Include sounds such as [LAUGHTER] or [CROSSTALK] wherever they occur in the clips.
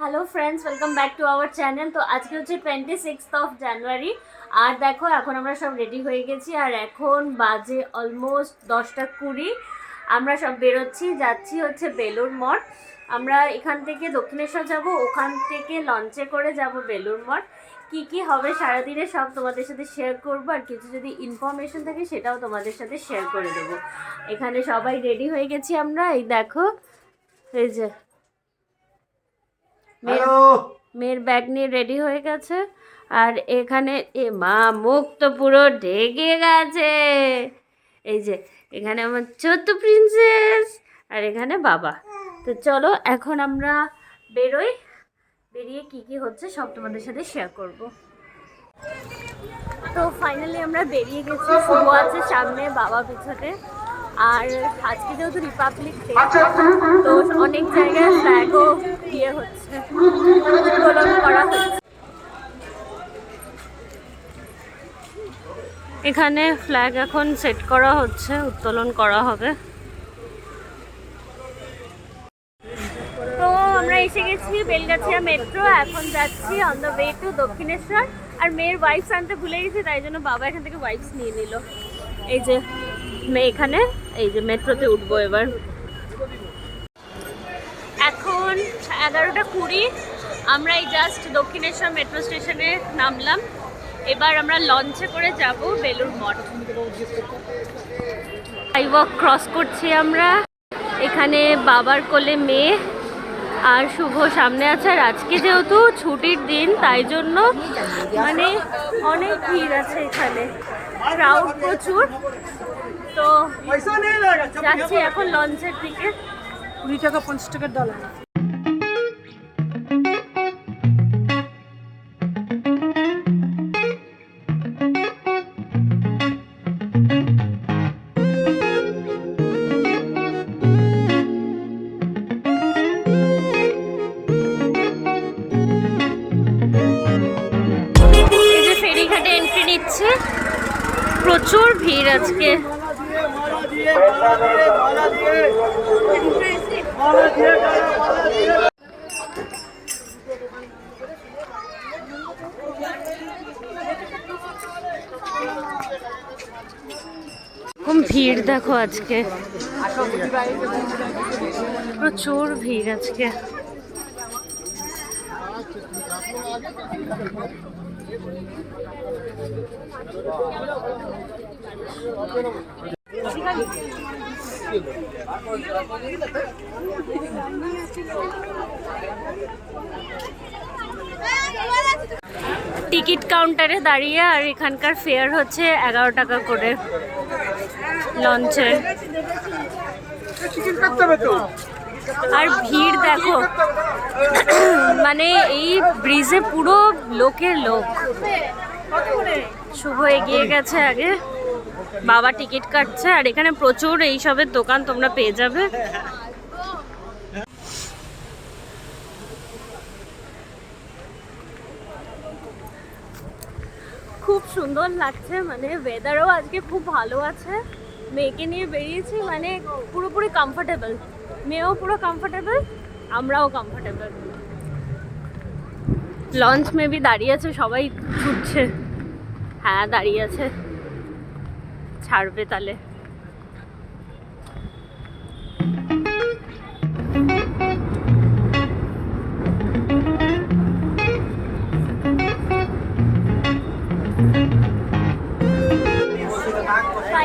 Hello friends welcome back to our channel তো আজকে হচ্ছে টোয়েন্টি সিক্সথ অফ জানুয়ারি আর দেখো, এখন আমরা সব রেডি হয়ে গেছি। আর এখন বাজে অলমোস্ট দশটা কুড়ি। আমরা সব বেরোচ্ছি, যাচ্ছি হচ্ছে বেলুর মঠ। আমরা এখান থেকে দক্ষিণেশ্বর যাব, ওখান থেকে লঞ্চে করে যাব বেলুর মঠ। কী কী হবে সারাদিনে সব তোমাদের সাথে শেয়ার করব। আর কিছু যদি ইনফরমেশন থাকে, সেটাও তোমাদের সাথে শেয়ার করে দেবো। এখানে সবাই রেডি হয়ে গেছি আমরা। এই দেখো, এই যে মেয়ের ব্যাগ নিয়ে রেডি হয়ে গেছে। আর এখানে এ মা মুখ তো পুরো ঢেকে গেছে। এই যে এখানে আমার ছোট্ট প্রিন্সেস আর এখানে বাবা। তো চলো এখন আমরা বেরোই। বেরিয়ে কি কি হচ্ছে সব তোমাদের সাথে শেয়ার করব। তো ফাইনালি আমরা বেরিয়ে গেছি। শুভ আছে সামনে বাবা পিছনে। আর আজকে যেহেতু রিপাবলিক ডে তো অনেক জায়গায় ফ্ল্যাগও ইয়ে হচ্ছে উত্তোলন করা হচ্ছে। এখানে ফ্ল্যাগ এখন সেট করা হচ্ছে উত্তোলন করা হবে। তো আমরা এসে গেছি বেলগাছিয়া মেট্রো এখন যাচ্ছি on the way to Dakshineswar. আর মেয়ের ওয়াইফস আনতে ভুলে গেছি তাই জন্য বাবা এখান থেকে ওয়াইফস নিয়ে নিল। এই যে মেয়ে এখানে এই যে মেট্রোতে উঠবো এবার। এখন এগারোটা কুড়ি আমরা এই জাস্ট দক্ষিণেশ্বর মেট্রো স্টেশনে নামলাম। এবার আমরা লঞ্চে করে যাব বেলুর মঠ। ওয়াক ক্রস করছি আমরা। এখানে বাবার কোলে মেয়ে আর শুভ সামনে আছে। আর আজকে যেহেতু ছুটির দিন, তাই জন্য মানে অনেক ভিড় আছে এখানে। ক্রাউড প্রচুর। তো পয়সা নেই লাগা যাচ্ছি এখন লঞ্চের দিকে। কুড়ি টাকা পঞ্চাশ টাকার ডলার এই যে ফেরিঘাটে এন্ট্রি নিচ্ছে। প্রচুর ভিড় আজকে মালা দিয়ে মালা দিয়ে মালা দিয়ে মালা দিয়ে মালা দিয়ে খুব ভিড় দেখো আজকে। প্রচুর ভিড় আজকে। টিকিট কাউন্টারে দাঁড়িয়ে আর এখানকার ফেয়ার হচ্ছে এগারো টাকা করে। তো আর ভিড় দেখো। মানে এই ব্রিজে পুরো লোকের লোক। শুভ এগিয়ে গেছে আগে। বাবা টিকিট কাটছে, আর এখানে প্রচুর এইসবের দোকান তোমরা পেয়ে যাবে। খুব সুন্দর লাগছে মানে ওয়েদারও আজকে খুব ভালো আছে। মেয়েকে নিয়ে বেরিয়েছি মানে পুরোপুরি কমফোর্টেবল মেয়েও পুরো কমফোর্টেবল আমরাও কমফোর্টেবল লঞ্চ মেবি দাঁড়িয়ে আছে, সবাই ছুটছে। হ্যাঁ দাঁড়িয়ে আছে। ছাড়বে তাহলে।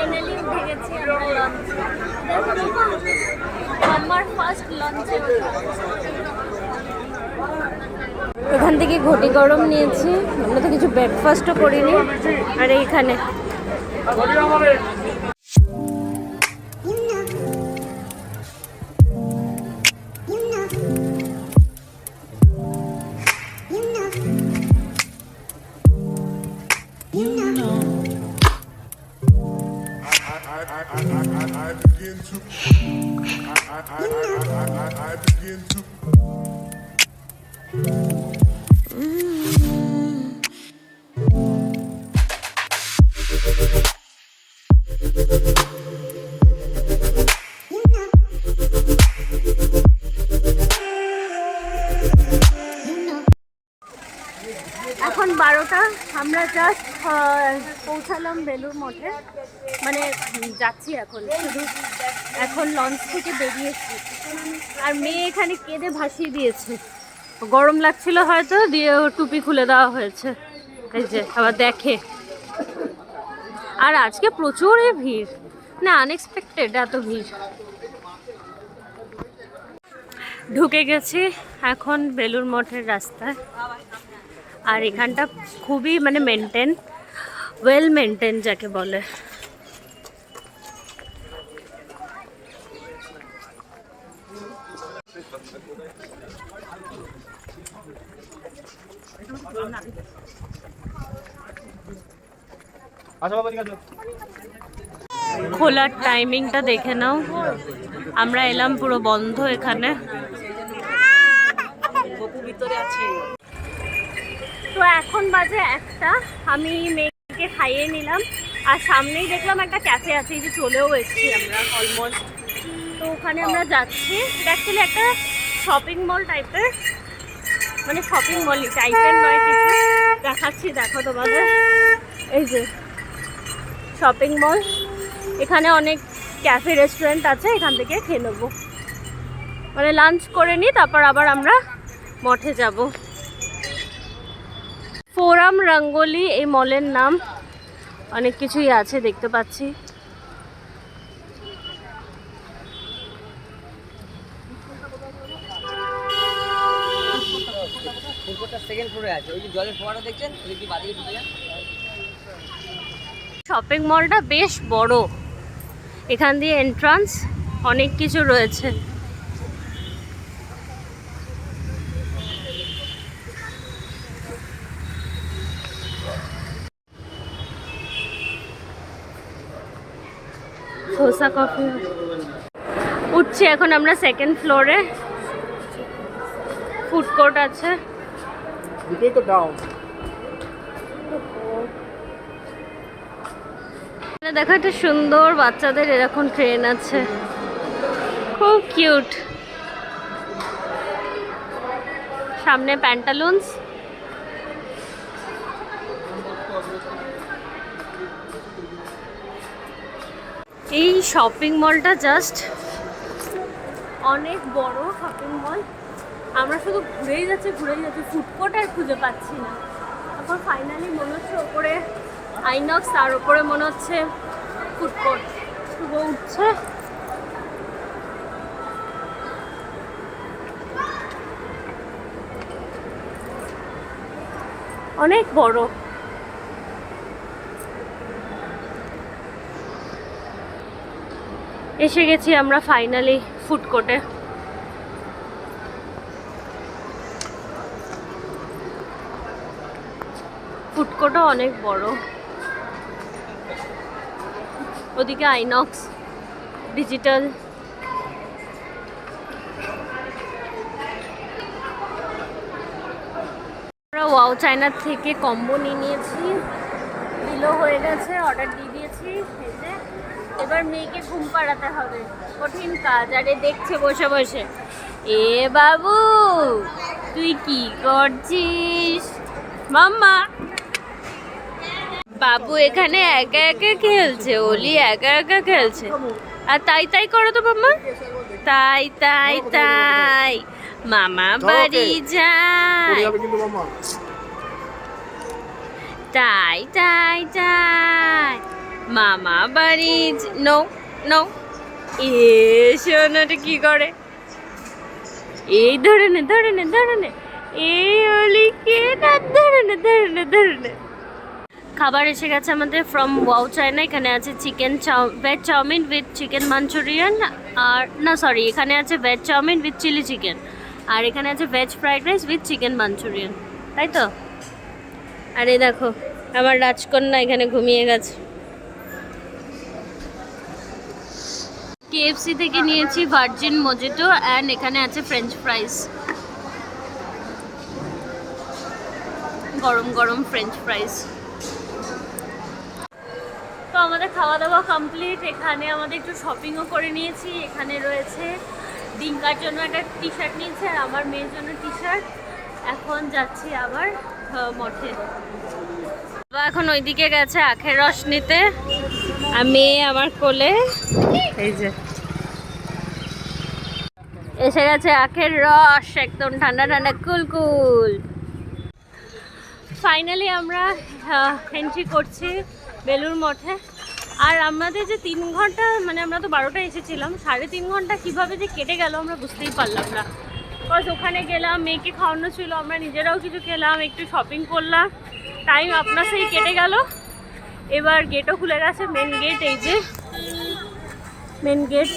ফাইনালি উঠে গেছি আমরা লঞ্চ আমার ফার্স্ট লঞ্চে এখান থেকে ঘটি গরম নিয়েছি। আমরা তো কিছু ব্রেকফাস্টও করিনি। আর এইখানে। আমরা জাস্ট পৌঁছালাম বেলুর মঠে। মানে যাচ্ছি এখন, শুধু এখন লঞ্চ থেকে বেরিয়েছি আর মেয়ে এখানে কেঁদে ভাসিয়ে দিয়েছে। গরম লাগছিল হয়তো, দিয়ে টুপি খুলে দেওয়া হয়েছে। এই যে, আবার দেখে। আর আজকে প্রচুরই ভিড়। না আনএক্সপেক্টেড এত ভিড়। ঢুকে গেছি এখন বেলুর মঠের রাস্তায়। আর এখানটা খুবই মানে মেনটেন ওয়েল মেনটেন যাকে বলে। খোলার টাইমিংটা দেখে নাও। আমরা এলাম পুরো বন্ধ এখানে তো এখন বাজে একটা। আমি মেয়েকে খাইয়ে নিলাম। আর সামনেই দেখলাম একটা ক্যাফে আছে যে চলেও এসেছি আমরা অলমোস্ট তো ওখানে আমরা যাচ্ছি। এটা অ্যাকচুয়ালি একটা শপিং মল টাইপের মানে শপিং মল টাইপের নয় কিছু। দেখাচ্ছি দেখো তোমাদের। এই যে শপিং মল এখানে অনেক ক্যাফে রেস্টুরেন্ট আছে এখান থেকে খেয়ে নেব। মানে লাঞ্চ করে নিই তারপর আবার আমরা মঠে যাব। ফোরাম রঙ্গোলি এই মলের নাম। অনেক কিছুই আছে দেখতে পাচ্ছি। সেকেন্ড ফ্লোরে আছে। ওই যে জলের ফোয়ারা দেখছেন? ওই কি বাদিকে ঢুকে যান। শপিং মলটা বেশ বড়। এখান দিয়ে এন্ট্রান্স অনেক কিছু রয়েছে। ধোসা কফি উঠছি এখন আমরা সেকেন্ড ফ্লোরে ফুড কোর্ট আছে। দুটোই তো ডাউন এখানে দেখো একটা সুন্দর বাচ্চাদের এরকম ট্রেন আছে। খুব কিউট সামনে প্যান্টালুন্স এই শপিং মলটা জাস্ট অনেক বড় শপিং মল আমরা শুধু ঘুরেই যাচ্ছি ঘুরেই যাচ্ছি। ফুডকোর্ট আর খুঁজে পাচ্ছি না। তারপর ফাইনালি মনে হচ্ছে ওপরে আইনক্স তার ওপরে মনে হচ্ছে ফুডকোর্ট শুভ উঠছে অনেক বড়। এসে গেছি আমরা ফাইনালি ফুডকোর্টে ফুডকোর্টও অনেক বড়। ওদিকে আইনক্স ডিজিটাল আমরা ওয়াও চায়নার থেকে কম্বো নিয়ে নিয়েছি। বিলও হয়ে গেছে অর্ডার দিয়ে দিয়েছি। এবার মেয়েকে ঘুম পাড়াতে হবে। কঠিন কাজ আরে দেখছে বসে বসে। এ বাবু তুই কি করছিস? মাম্মা। বাবু এখানে একা একা খেলছে ওলি একা একা খেলছে। আর তাই তাই করো তো মাম্মা। তাই তাই তাই। মামা বাড়ি যায়। তাই তাই তাই। মামা বাড়ি নো নো। এ সোনাটা কি করে? এই ধরে নে ধরে নে এই অলিকে না? ধরে নে ধরে নে খাবার এসে গেছে আমাদের ফ্রম ওয়াও চায়না এখানে আছে chicken veg chow mein with chicken Manchurian আর না সরি এখানে আছে veg chow mein with chilli chicken আর এখানে আছে veg fried rice with chicken Manchurian তাই তো? আর দেখো, আমার রাজকন্যা এখানে ঘুমিয়ে গেছে। কেএফসি থেকে নিয়েছি ভার্জিন মজিটো অ্যান্ড এখানে আছে ফ্রেঞ্চ ফ্রাইস গরম গরম ফ্রেঞ্চ ফ্রাইস তো আমাদের খাওয়া দাওয়া কমপ্লিট এখানে আমাদের একটু শপিংও করে নিয়েছি। এখানে রয়েছে ডিঙ্কার জন্য একটা টি শার্ট নিয়েছে আর আমার মেয়ের জন্য টি শার্ট এখন যাচ্ছি আবার মঠে। এখন ওইদিকে গেছে আখের রস নিতে। আর মেয়ে আমার কোলে। এই যে। এসে গেছে আখের রস, একদম ঠান্ডা ঠান্ডা, কুল কুল। ফাইনালি আমরা এন্ট্রি করছি বেলুর মঠে। আর আমাদের যে তিন ঘণ্টা মানে আমরা তো বারোটা এসেছিলাম, সাড়ে তিন ঘণ্টা কীভাবে যে কেটে গেল আমরা বুঝতেই পারলাম না। বিকজ ওখানে গেলাম, মেয়েকে খাওয়ানো ছিল, আমরা নিজেরাও কিছু খেলাম, একটু শপিং করলাম। টাইম আপনার সেই কেটে গেল। এবার গেটও খুলে গেছে মেন গেট এই যে মেন গেট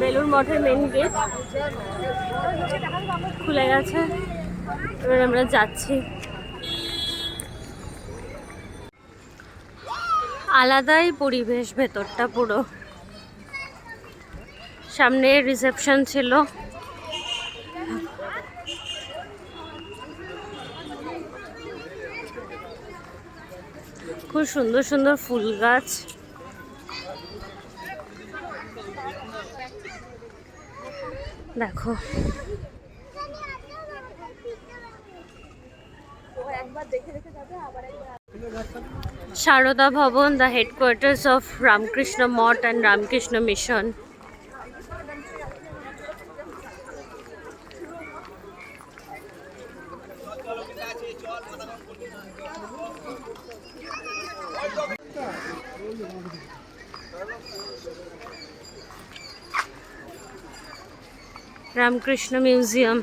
বেলুর মঠের মেন গেট খুলে গেছে। এবার আমরা যাচ্ছি। আলাদাই পরিবেশ ভেতরটা পুরো। সামনে রিসেপশন ছিল। খুব সুন্দর সুন্দর ফুল গাছ। দেখো। Sarada Bhavan the headquarters of Ramakrishna Math and Ramakrishna mission Ramakrishna museum.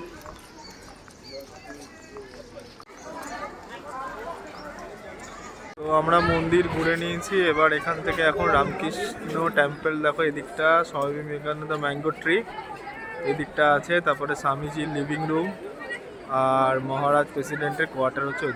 তো আমরা মন্দির ঘুরে নিয়েছি, এবার এখান থেকে এখন রামকৃষ্ণ টেম্পল দেখো, এদিকটা স্বামী বিবেকানন্দ ম্যাঙ্গো ট্রি এদিকটা আছে, তারপরে স্বামীজির লিভিং রুম আর মহারাজ প্রেসিডেন্টের কোয়ার্টার হচ্ছে ওই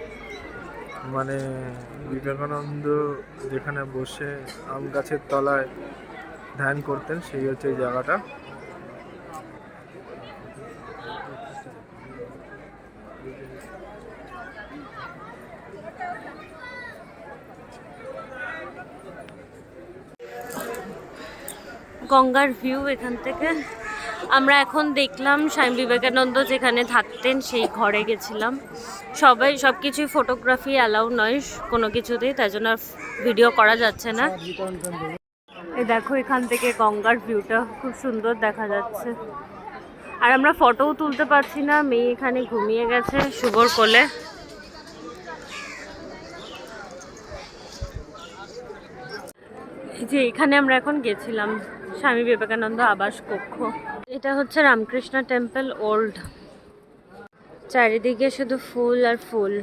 মানে বিবেকানন্দ যেখানে বসে আম গাছের তলায় ধ্যান করতেন, সেই হচ্ছে এই জায়গাটা। গঙ্গার ভিউ এখান থেকে। আমরা এখন দেখলাম স্বামী বিবেকানন্দ যেখানে থাকতেন, সেই ঘরে গেছিলাম। সবাই সব কিছুই ফটোগ্রাফি অ্যালাউ নয়, কোনো কিছুতেই, তাই জন্য ভিডিও করা যাচ্ছে না। এই দেখো, এখান থেকে গঙ্গার ভিউটা খুব সুন্দর দেখা যাচ্ছে। আর আমরা ফটোও তুলতে পারছি না, মেয়ে এখানে ঘুমিয়ে গেছে শুভর কোলে। যে এখানে আমরা এখন গেছিলাম, স্বামী বিবেকানন্দ আবাস কক্ষ। এটা হচ্ছে রামকৃষ্ণ টেম্পল ওল্ড। চারিদিকে শুধু ফুল আর ফুল।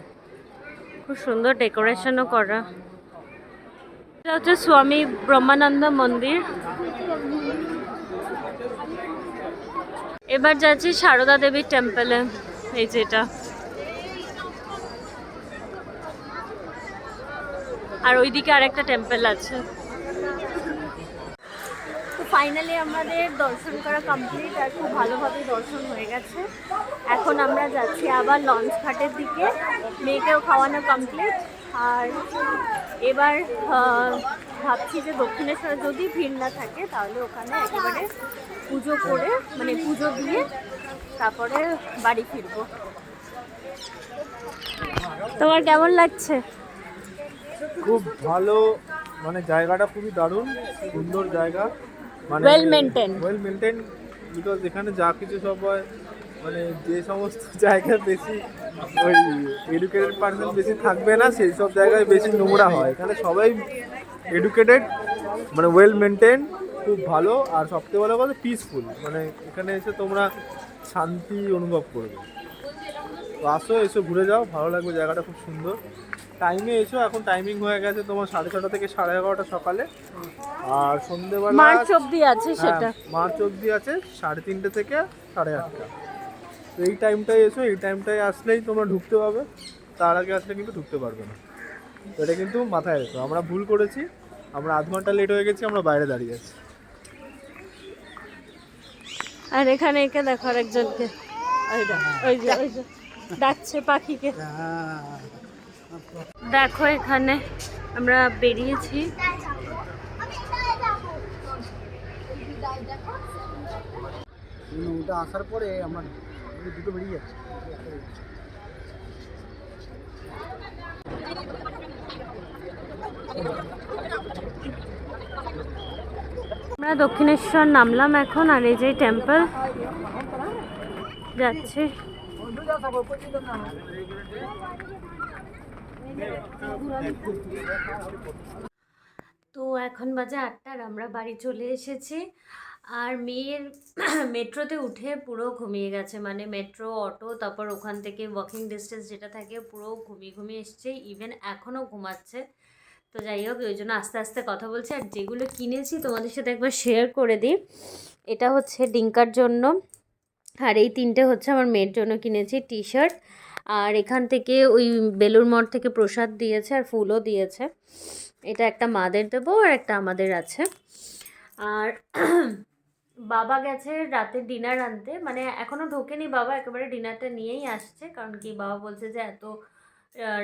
খুব সুন্দর ডেকোরেশনও করা। এটা হচ্ছে স্বামী ব্রহ্মানন্দ মন্দির। এবার যাচ্ছি সারদা দেবীর টেম্পলে এই যেটা আর ওইদিকে আরেকটা টেম্পল আছে। ফাইনালি আমাদের দর্শন করা কমপ্লিট আর খুব ভালোভাবে দর্শন হয়ে গেছে। এখন আমরা যাচ্ছি আবার লঞ্চ ঘাটের দিকে। মেয়েকেও খাওয়ানো কমপ্লিট আর এবার ভাবছি যে দক্ষিণেশ্বরে যদি ভিড় না থাকে, তাহলে ওখানে একেবারে পুজো করে মানে পুজো দিয়ে তারপরে বাড়ি ফিরবো। তোমার কেমন লাগছে? খুব ভালো মানে জায়গাটা খুবই দারুণ, সুন্দর জায়গা। মানে Well maintained. Well maintain because এখানে যা কিছু সব হয় মানে যে সমস্ত [LAUGHS] জায়গায় বেশি ওই এডুকেটেড পার্সন বেশি থাকবে না সেই সব জায়গায় বেশি নোংরা হয়। এখানে সবাই এডুকেটেড মানে ওয়েল মেনটেন খুব ভালো আর সবথেকে ভালো কথা পিসফুল মানে এখানে এসে তোমরা শান্তি অনুভব করবে। তো আসো এসে ঘুরে যাও ভালো লাগবে জায়গাটা খুব সুন্দর। টাইমে এসো এখন টাইমিং হয়ে গেছে তোমার সাড়ে ছটা থেকে সাড়ে এগারোটা সকালে। আর সন্ধেবেলা মার্চ অব্দি আছে হ্যাঁ, সেটা। মার্চ অবধি আছে সাড়ে তিনটে থেকে সাড়ে আটটা। তো এই টাইমটায় এসো এই টাইমটায় আসলেই তোমরা ঢুকতে পাবে তার আগে আসলে কিন্তু ঢুকতে পারবে না। এটা কিন্তু মাথায় রেখো। আমরা ভুল করেছি আমরা আধ ঘণ্টা লেট হয়ে গেছি আমরা বাইরে দাঁড়িয়ে আছি। আর এখানে একে দেখো আরেকজনকে। ওই ওই যে ওই যে ডাকছে পাখিকে। দেখো এখানে আমরা বেরিয়েছি। ওটা আসার পরে আমার দুটো বেরিয়ে যাচ্ছে। আমরা দক্ষিণেশ্বর নামলাম এখন আর এই যে টেম্পল যাচ্ছি। তো এখন বাজে আটটার, আমরা বাড়ি চলে এসেছি। আর মেয়ের [CLEARS THROAT] মেট্রোতে উঠে পুরো ঘুমিয়ে গেছে। মানে মেট্রো, অটো, তারপর ওখান থেকে ওয়াকিং ডিস্টেন্স যেটা থাকে, পুরো ঘুমিয়ে ঘুমিয়ে এসছে। ইভেন এখনও ঘুমাচ্ছে। তো যাই হোক, ওই জন্য আস্তে আস্তে কথা বলছি। আর যেগুলো কিনেছি তোমাদের সাথে একবার শেয়ার করে দিই। এটা হচ্ছে ডিঙ্কার জন্য আর এই তিনটে হচ্ছে আমার মেয়ের জন্য কিনেছি টি শার্ট আর এখান থেকে ওই বেলুর মঠ থেকে প্রসাদ দিয়েছে আর ফুলও দিয়েছে। এটা একটা মাদের দেবো আর একটা আমাদের আছে। আর [CLEARS THROAT] বাবা গেছে রাতে ডিনার আনতে। মানে এখনও ঢোকেনি বাবা, একেবারে ডিনারটা নিয়েই আসছে। কারণ কি বাবা বলছে যে এত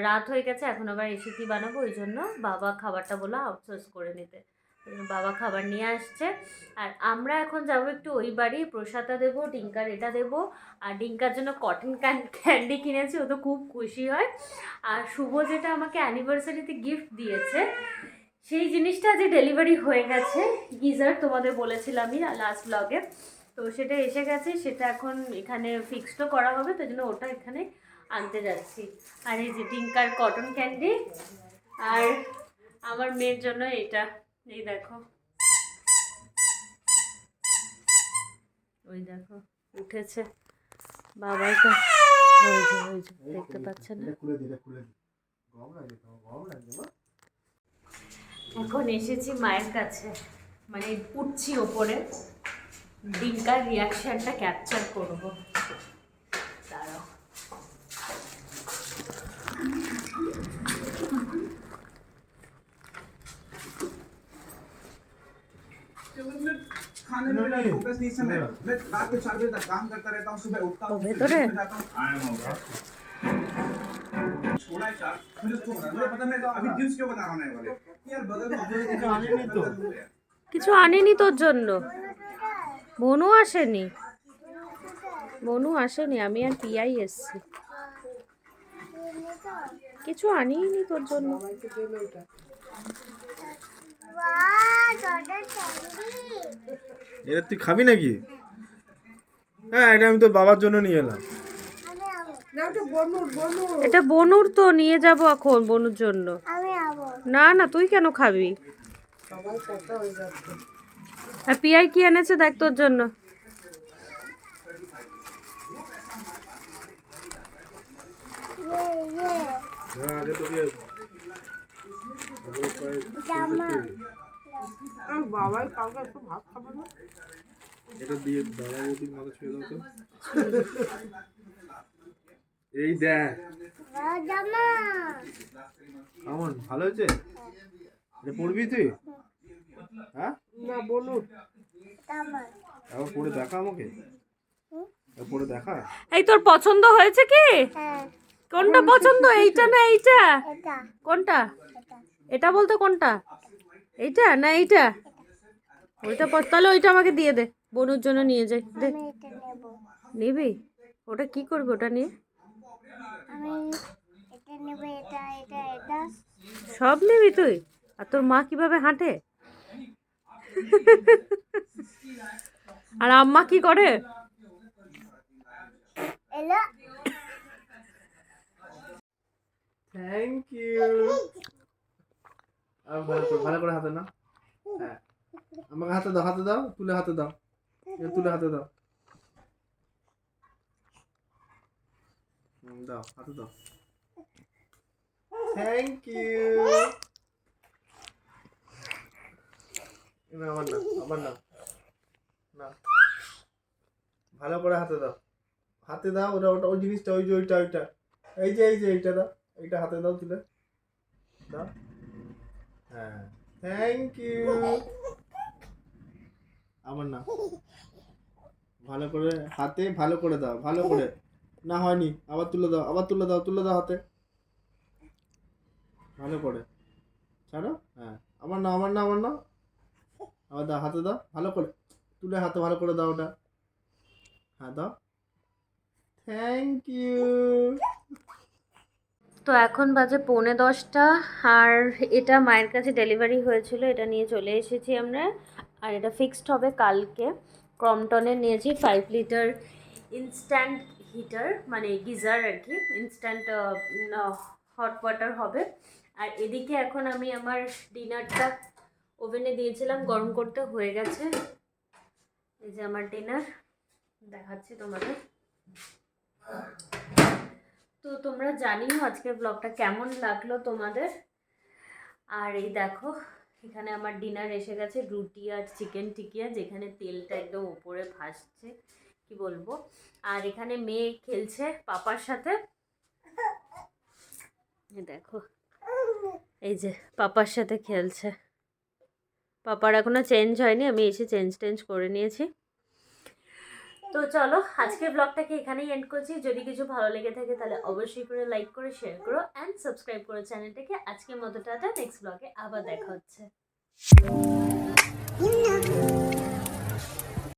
রাত হয়ে গেছে, এখন আবার এসে কী বানাবো, ওই জন্য বাবা খাবারটা বলে আউটসোর্স করে নিতে। বাবা খাবার নিয়ে আসছে। আর আমরা এখন যাব একটু ওই বাড়ি, প্রসাদটা দেবো, ডিঙ্কার এটা দেবো। আর ডিঙ্কার জন্য কটন ক্যান্ডি কিনেছি, ও তো খুব খুশি হয়। আর শুভ যেটা আমাকে অ্যানিভার্সারিতে গিফট দিয়েছে, সেই জিনিসটা যে ডেলিভারি হয়ে গেছে। গিজার তোমাদের বলেছিলামই লাস্ট ব্লগে তো সেটা এসে গেছে, সেটা এখন এখানে ফিক্সডও করা হবে, তাই জন্য ওটা এখানে আনতে যাচ্ছি। আর এই যে ডিঙ্কার কটন ক্যান্ডি আর আমার মেয়ের জন্য এটা। এই দেখো। ওই দেখো উঠেছে। বাবাই তো দেখতে পাচ্ছেন এখন এসেছি মায়ের কাছে। মানে উঠছি ওপরে। ডিঙ্কার রিয়াকশনটা ক্যাপচার করব। खाने में मेरा फोकस नहीं समय मैं रात के चार बजे तक काम करता रहता हूँ सुबह उठता हूँ ओ, भीतर है? फिर जाता हूँ छोड़ा है चार मुझे उसको बता मुझे पता मैं तो अभी न्यूज क्यों बता रहा हूँ वाले यार बदल कुछ आने नहीं तो কিছু আনিনি তোর জন্য বনু আসেনি বনু আসেনি আমি আর পিয়াই এসছি কিছু আনিনি তোর জন্য এটা তুই খাবি নাকি? হ্যাঁ এটা আমি তো বাবার জন্য নিয়ে এলাম। এটা বনুর তো নিয়ে যাব এখন বনুর জন্য। না না তুই কেন খাবি? আর পিয়াই কি এনেছে দেখ তোর জন্য। হ্যাঁ আগে তোকে বাবাই কাউকে একটু ভাত খাবে না। এটা দিয়ে বৌদির মাথা ছুঁয়ে দাও তো। এই দেখ। কেমন ভালো হয়েছে? এটা পড়বি তুই? হ্যাঁ? না বলুন। একবার পড়ে দেখা আমাকে? পড়ে দেখা? এই তোর পছন্দ হয়েছে কি? কোনটা পছন্দ? এইটা না এইটা? কোনটা? এটা বলতে কোনটা? এইটা? না এইটা? ওইটা পছ- তাহলে ওইটা আমাকে দিয়ে দে বনুর জন্য নিয়ে যাই দে। নিবি। ওটা কি করবি ওটা নিয়ে? আমি এটা নেব এটা এটা এটা। সব নিবি তুই? আর তোর মা কীভাবে হাঁটে? আর আম্মা কি করে? এলো। থ্যাংক ইউ ভালো করে হাতে না হ্যাঁ। আমাকে হাতে দাও হাতে দাও, তুলে হাতে দাও। তুলে হাতে দাও। দাও, হাতে দাও। থ্যাংক ইউ না আমার না আমার না না ভালো করে হাতে দাও। হাতে দাও, ওটা ওটা, ওই জিনিসটা, ওই যে, ওইটা ওইটা। এই যে এই যে, এইটা দাও। এইটা হাতে দাও, তুলে। দাও। হ্যাঁ থ্যাংক ইউ আমার না। ভালো করে হাতে ভালো করে দাও, ভালো করে। না হয়নি, আবার তুলে দাও, আবার তুলে দাও তুলে দাও হাতে। ভালো করে। ছাড়ো? হ্যাঁ। আমার না আমার না আমার না। আবার দাও, হাতে দাও, ভালো করে। তুলে হাতে ভালো করে দাও ওটা। হ্যাঁ দাও। থ্যাংক ইউ তো এখন বাজে পৌনে দশটা আর এটা মায়ের কাছে ডেলিভারি হয়েছিল, এটা নিয়ে চলে এসেছি আমরা। আর এটা ফিক্সড হবে কালকে। ক্রমটনের নিয়েছি ফাইভ লিটার ইনস্ট্যান্ট হিটার মানে গিজার আর কি ইনস্ট্যান্ট হট ওয়াটার হবে। আর এদিকে এখন আমি আমার ডিনারটা ওভেনে দিয়েছিলাম, গরম করতে হয়ে গেছে। এই যে আমার ডিনার, দেখাচ্ছি তোমাদের। তোমরা জানিও আজকের ব্লগটা কেমন লাগল তোমাদের? আর এই দেখো, এখানে আমার ডিনার এসে গেছে, রুটি আর চিকেন টিকিয়া, যেখানে তেলটা একদম উপরে ভাসছে, কি বলব? আর এখানে মেয়ে খেলছে পাপার সাথে। দেখো, এই যে পাপার সাথে খেলছে। পাপার এখনও চেঞ্জ হয়নি, আমি এসে চেঞ্জ টেঞ্জ করে নিয়েছি। তো চলো, আজকের ব্লগটাকে এখানেই এন্ড করছি। যদি কিছু ভালো লেগে থাকে তাহলে অবশ্যই করে লাইক করে শেয়ার করো অ্যান্ড সাবস্ক্রাইব করো চ্যানেলটাকে আজকের মতো টাটা নেক্সট ব্লগে আবার দেখা হচ্ছে।